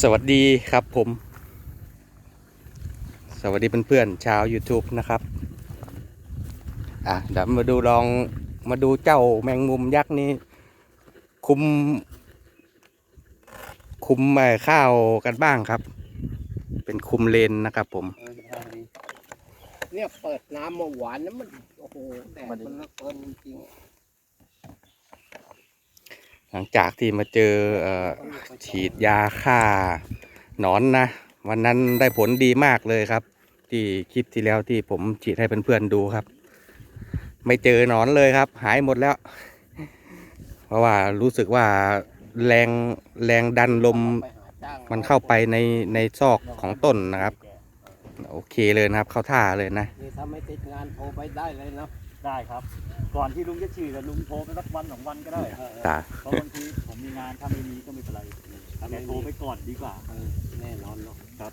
สวัสดีครับผม สวัสดีเพื่อนๆชาว YouTube นะครับ อะเดี๋ยวมาดูลองมาดูเจ้าแมงมุมยักษ์นี้ คุม คุมเอ่ข้าวกันบ้างครับ เป็นคุมเลนนะครับผม เนี่ยเปิดน้ำมาหวานนะมันโอ้โหแดดมันเหละเกินจริง หลังจากที่มาเจอเออฉีดยาฆ่าหนอนนะ วันนั้นได้ผลดีมากเลยครับ ที่คลิปที่แล้วที่ผมฉีดให้เพื่อนๆดูครับ ไม่เจอหนอนเลยครับ หายหมดแล้ว เพราะว่ารู้สึกว่าแรงแรงดันลมมันเข้าไปในในซอกของต้นนะครับ โอเคเลยนะครับ เข้าท่าเลยนะ นี่ถ้าไม่ติดงานโทรไปได้เลยเนาะ ได้ครับ ก่อนที่ลุงจะฉีดกับลุงโทรไปสักวันสองวันก็ได้เออตาเพราะบางทีผมมีงานถ้าไม่มีก็ไม่เป็นไรแต่โทรไปก่อนดีกว่าเออแน่นอนเนาะครับ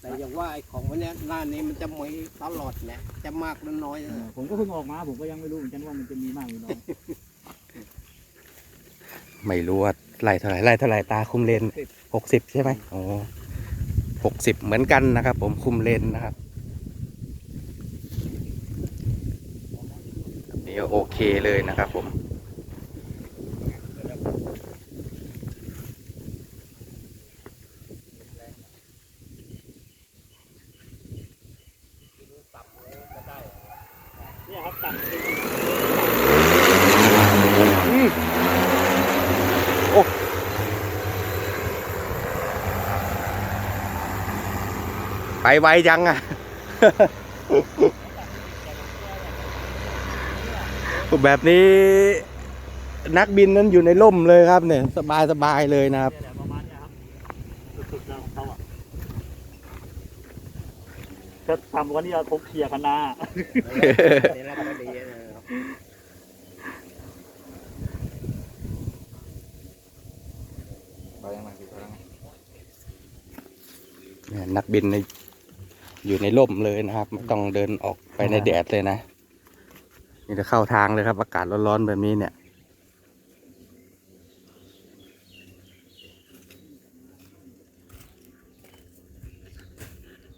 แต่อย่างว่าไอ้ของวันเนี้ยหน้านี้มันจะมีตลอดเนี่ยจะมากหรือน้อยเอนะอผมก็เพิ่งออกมา ผมก็ยังไม่รู้เหมือนกันว่ามันจะมีมากหรือน้อยไม่รู้ว่าไล่เท่าไหร่ไล่เท่าไหร่ตาคุมเลนหกสิบใช่ไหมโอ้หกสิบเหมือนกันนะครับ ผมคุมเลนนะครับ ก็โอเคเลยนะครับผมเลยก็ได้เนี่ยครับไปไวจังอะ แบบนี้นักบินนั้นอยู่ในร่มเลยครับเนี่ย สบายสบายเลยนะครับเนี่ยแหละประมาณเนี้ยครับสุดๆแล้วของเขาอะถ้าทำวันนี้เราทกเคลียร์คณะนี่แล้วก็ดีเออเนี่ยนักบินในอยู่ในร่มเลยนะครับ ไม่ต้องเดินออกไปในแดดเลยนะ นี่จะเข้าทางเลยครับ อากาศร้อนๆแบบนี้เนี่ย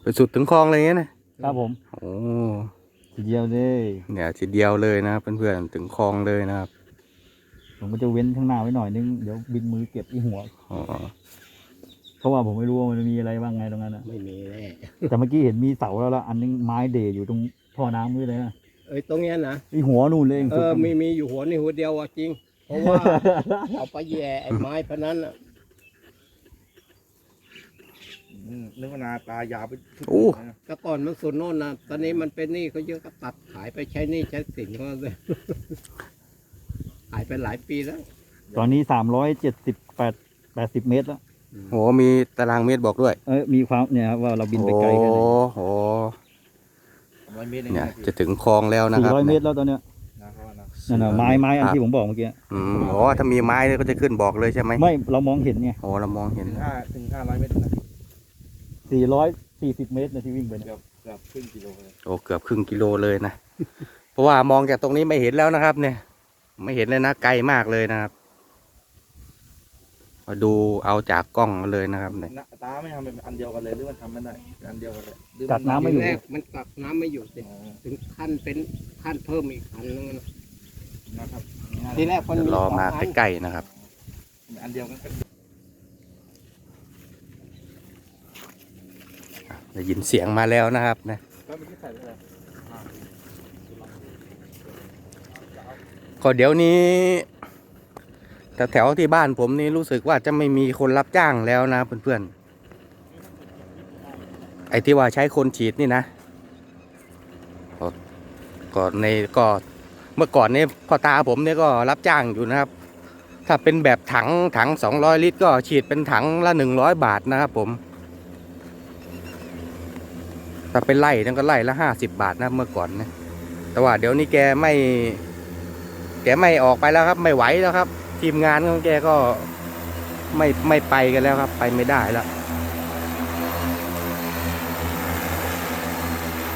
ไปสุดถึงคลองอะไรเงี้ยนะครับผม โอ้ทีเดียวเลยเนี่ยทีเดียวเลยนะครับเพื่อนๆถึงคลองเลยนะครับ ผมก็จะเว้นข้างหน้าไว้หน่อยนึงเดี๋ยวบินมือเก็บอีหัวอ๋อเพราะว่าผมไม่รู้ว่ามันมีอะไรบ้างไงตรงนั้นอะไม่มีแน่แต่เมื่อกี้เห็นมีเสาแล้วละอันนึงไม้เดยอยู่ตรงท่อน้ำนี่เลยนะ เอ้ยตรงเนี้ยนะอีหัวนู่นเลยเอสุดอมีมีอยู่หัวนี่หัวเดียวอะจริง เพราะว่า เอาไปแย่ไอ้ไม้พะนั้นอะอืมนึกว่านาตายาวไปทุกโอ้ นะแต่ก่อนมันสุดโน่นนะตอนนี้มันเป็นหนี้เขาเยอะก็ตัดขายไปใช้หนี้ใช้สินเขาเลย ขายไปหลายปีแล้ว ตอนนี้สามร้อยเจ็ดสิบแปดแปดสิบเมตรแล้ว โหมีตารางเมตรบอกด้วย เอ้ยมีความเนี่ยครับว่าเราบินไปไกลแค่ไหนโอ้โห ร้อยเมตรเองเนี่ยนะพี่จะถึงคลองแล้วนะสี่ครับร้อยเมตรแล้วตอนเนี้ยนะเขาว่านะนั่นน่ะไม้ไม้อันที่ผมบอกเมื่อกี้อืมโอ้ถ้ามีไม้เนี่ยก็จะขึ้นบอกเลยใช่ไหมไม่เรามองเห็นไงโอ้เรามองเห็นถึงห้าถึงห้าร้อยเมตรนะสี่ร้อยสี่สิบเมตรนะที่วิ่งไปเนี่ยเกือบเกือบครึ่งกิโลเลยโอ้เกือบครึ่งกิโลเลยนะ เพราะว่ามองจากตรงนี้ไม่เห็นแล้วนะครับ เนี่ย ไม่เห็นเลยนะไกลมากเลยนะครับมา ดูเอาจากกล้องเลยนะครับเนี่ยนะตาไม่ทำเป็นอันเดียวกันเลยหรือมันทำไม่ได้อันเดียวกันเลยหรือกัดน้ำไม่อยู่ แรกมันกักน้ำไม่อยู่สิอ๋อถึงขั้นเป็นขั้นเพิ่มอีกอันนึงนะนะครับทีแรกมันเดี๋ยวมีรอสองมาอันใกล้ๆนะครับ อันเดียวกันได้ยินเสียงมาแล้วนะครับนะก็ไม่ได้ใส่เลยก็เดี๋ยวนี้ แถวๆที่บ้านผมนี่รู้สึกว่าจะไม่มีคนรับจ้างแล้วนะเพื่อนๆ ไอ้ที่ว่าใช้คนฉีดนี่นะก็ก็ในก็เมื่อก่อนนี่พ่อตาผมเนี่ยก็รับจ้างอยู่นะครับ ถ้าเป็นแบบถังถังสองร้อยลิตร ก็ฉีดเป็นถังละหนึ่งร้อยบาทนะครับผม ถ้าเป็นไล่นั่นก็ไล่ละห้าสิบบาทนะเมื่อก่อนนะแต่ว่าเดี๋ยวนี้แกไม่ แกไม่ออกไปแล้วครับ ไม่ไหวแล้วครับ ทีมงานของแกก็ไม่ไม่ไปกันแล้วครับ ไปไม่ได้แล้ว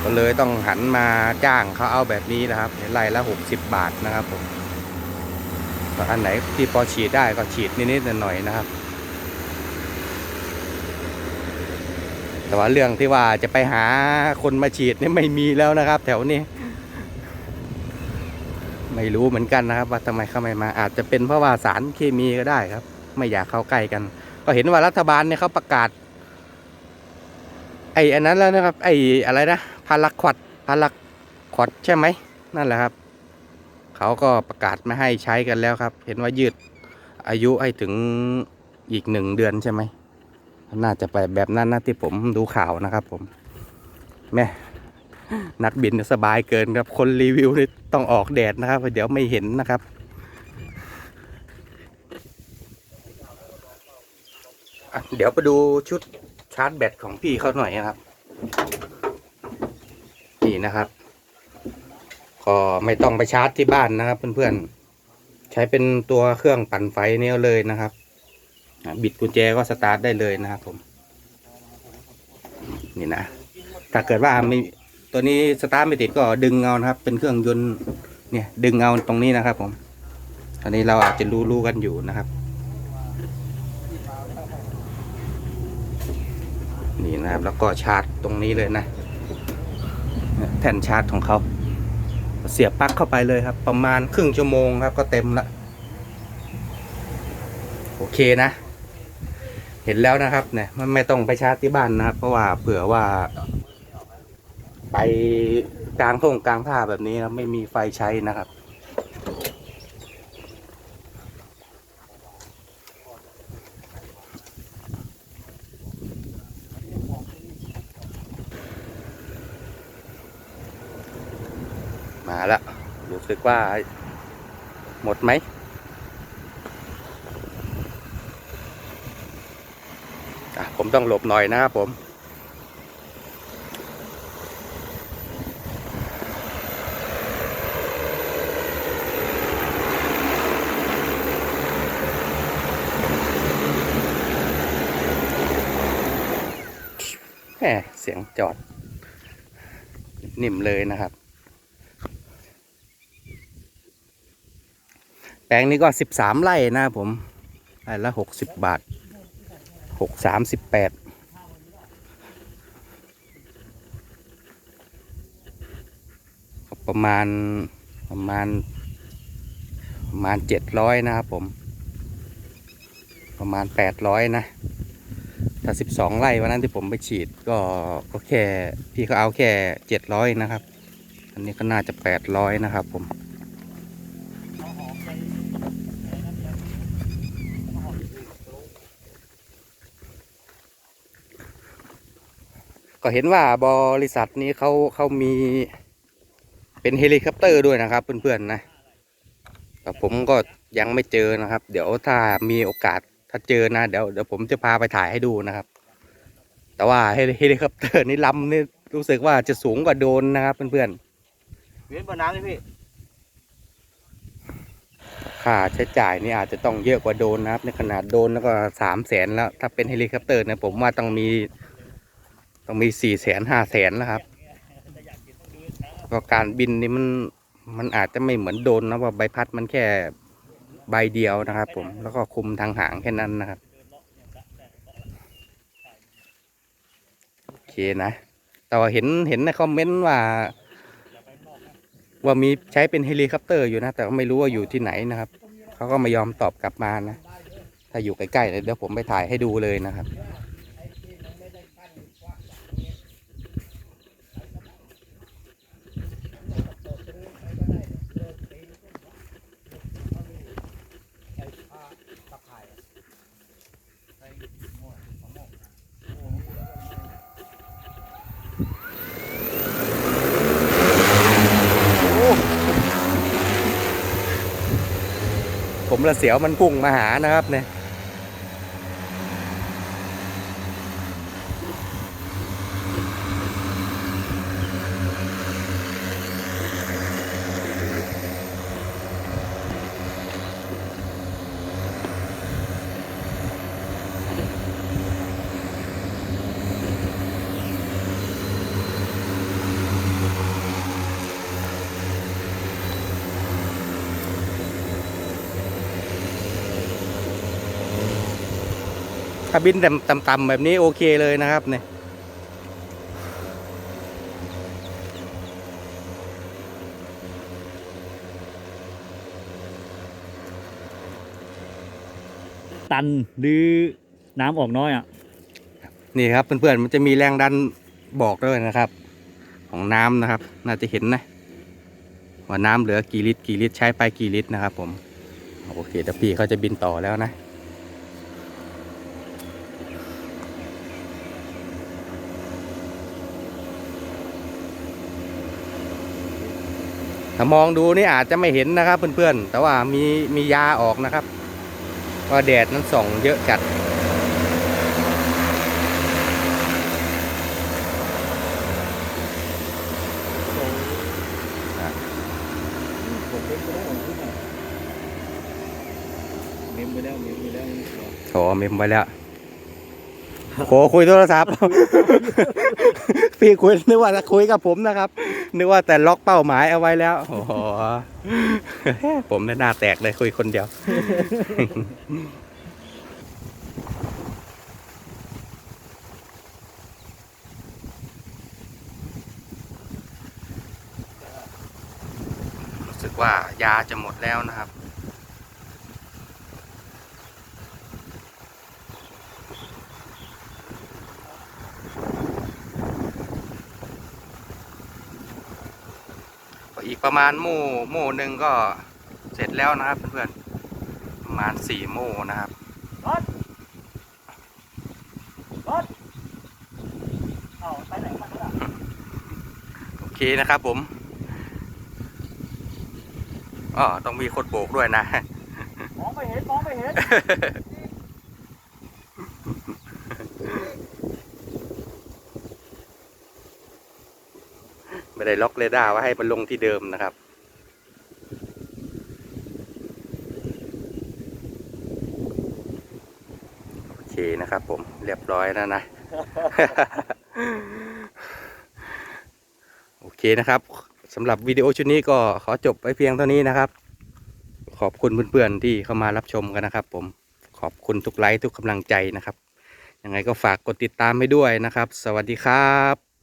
ก็เลยต้องหันมาจ้างเขาเอาแบบนี้นะครับไล่ละหกสิบบาทนะครับผมอันไหนที่พอฉีดได้ก็ฉีดนิดๆหน่อยๆนะครับ แต่ว่าเรื่องที่ว่าจะไปหาคนมาฉีดนี่ไม่มีแล้วนะครับ แถวนี้ ไม่รู้เหมือนกันนะครับ ว่าทำไมเขาไม่มา อาจจะเป็นเพราะว่าสารเคมีก็ได้ครับ ไม่อยากเข้าใกล้กัน ก็เห็นว่ารัฐบาลเนี่ยเขาประกาศ ไอ้อันนั้นแล้วนะครับ ไอ้อะไรนะพาราควดพาราควดใช่ไหมนั่นแหละครับเขาก็ประกาศไม่ให้ใช้กันแล้วครับ เห็นว่ายืดอายุให้ถึงอีกหนึ่งเดือนใช่ไหมน่าจะไปแบบนั้นนะที่ผมดูข่าวนะครับผมแม่ นักบินสบายเกินครับ คนรีวิวนี่ต้องออกแดดนะครับ เดี๋ยวไม่เห็นนะครับ เดี๋ยวไปดูชุดชาร์จแบตของพี่เขาหน่อยนะครับ นี่นะครับ ก็ไม่ต้องไปชาร์จที่บ้านนะครับ เพื่อนๆ ใช้เป็นตัวเครื่องปั่นไฟนี้เลยนะครับ บิดกุญแจก็สตาร์ทได้เลยนะครับผม นี่นะ ถ้าเกิดว่าไม่ ตัวนี้สตาร์ทไม่ติดก็ดึงเอานะครับ เป็นเครื่องยนต์เนี่ยดึงเอาตรงนี้นะครับผมตอนนี้เราอาจจะรู้รู้กันอยู่นะครับ นี่นะครับแล้วก็ชาร์จตรงนี้เลยนะ แท่นชาร์จของเขาเสียบปลั๊กเข้าไปเลยครับ ประมาณครึ่งชั่วโมงครับ ก็เต็มละโอเคนะ เห็นแล้วนะครับเนี่ยมันไม่ต้องไปชาร์จที่บ้านนะครับ เพราะว่าเผื่อว่า ไปกลางท่งกลางท่าแบบนี้นะไม่มีไฟใช้นะครับ มาแล้วรู้สึกว่าหมดไหมผมต้องหลบหน่อยนะครับผม เสียงจอด นิ่มเลยนะครับ แปลงนี้ก็สิบสามไร่นะผมไร่ละหกสิบบาทหกสามสิบแปดประมาณประมาณประมาณเจ็ดร้อยนะครับผม ประมาณแปดร้อยนะ ถ้าสิบสองไร่วันนั้นที่ผมไปฉีดก็ก็แค่พี่เขาเอาแค่เจ็ดร้อยนะครับ อันนี้ก็น่าจะแปดร้อยนะครับผมก็เห็นว่าบริษัทนี้เขาเขามีเป็นเฮลิคอปเตอร์ด้วยนะครับเพื่อนๆนะแต่ผมก็ยังไม่เจอนะครับ เดี๋ยวถ้ามีโอกาส ถ้าเจอนะเดี๋ยวเดี๋ยวผมจะพาไปถ่ายให้ดูนะครับ แต่ว่าเฮลิเฮลิคอปเตอร์นี่ลำนี่รู้สึกว่าจะสูงกว่าโดรนนะครับเพื่อนเวียนบนน้ำเลยพี่ๆค่าใช้จ่ายนี่อาจจะต้องเยอะกว่าโดรนนะครับ ในขนาดโดรนแล้วก็สามแสนแล้ว ถ้าเป็นเฮลิคอปเตอร์เนี่ยผมว่าต้องมี ต้องมีสี่แสนห้าแสนแล้วครับก็การบินนี่มันมันอาจจะไม่เหมือนโดรนนะว่าใบพัดมันแค่ ใบเดียวนะครับ ผมแล้วก็คุมทางหางแค่นั้นนะครับโอเคนะแต่ว่าเห็นเห็นในคอมเมนต์ว่า ว่ามีใช้เป็นเฮลิคอปเตอร์อยู่นะ แต่ก็ไม่รู้ว่าอยู่ที่ไหนนะครับเขาก็ไม่ยอมตอบกลับมานะ ถ้าอยู่ใกล้ๆเลยเดี๋ยวผมไปถ่ายให้ดูเลยนะครับ แล้วเสียวมันพุ่งมาหานะครับเนี่ย ถ้าบินต่ำๆแบบนี้โอเคเลยนะครับเนี่ยตันหรือน้ำออกน้อยอะ นี่ครับเพื่อนๆมันจะมีแรงดันบอกด้วยนะครับ ของน้ำนะครับ น่าจะเห็นนะว่าน้ำเหลือกี่ลิตรกี่ลิตรใช้ไปกี่ลิตรนะครับ ผมโอเคแต่พี่เขาจะบินต่อแล้วนะ ถ้ามองดูนี่อาจจะไม่เห็นนะครับเพื่อนๆ แต่ว่ามีมียาออกนะครับว่าแดดนั้นส่องเยอะจัด เมมไปแล้วเมมไปแล้วโถเมมไว้แล้ว โหคุยโทรศัพท์ พี่คุยนึกว่าจะคุยกับผมนะครับ นึกว่าแต่ล็อกเป้าหมายเอาไว้แล้วโอ้โหผมเนี่ยหน้าแตกเลยคุยคนเดียว รู้สึกว่ายาจะหมดแล้วนะครับ ประมาณโม่โม่หนึ่งก็เสร็จแล้วนะครับเพื่อนๆประมาณสี่โม่นะครับรถรถเอาไปไหนมาล่ะโอเคนะครับผมอ๋อต้องมีคนโบกด้วยนะ มองไม่เห็นมองไม่เห็น ไม่ได้ล็อกเรดาร์ไว้ให้มันลงที่เดิมนะครับโอเคนะครับผมเรียบร้อยแล้วนะ โอเคนะครับสำหรับวิดีโอชุดนี้ก็ขอจบไว้เพียงเท่านี้นะครับ ขอบคุณเพื่อนๆที่เข้ามารับชมกันนะครับผมขอบคุณทุกไลค์ทุกกำลังใจนะครับยังไงก็ฝากกดติดตามให้ด้วยนะครับ สวัสดีครับ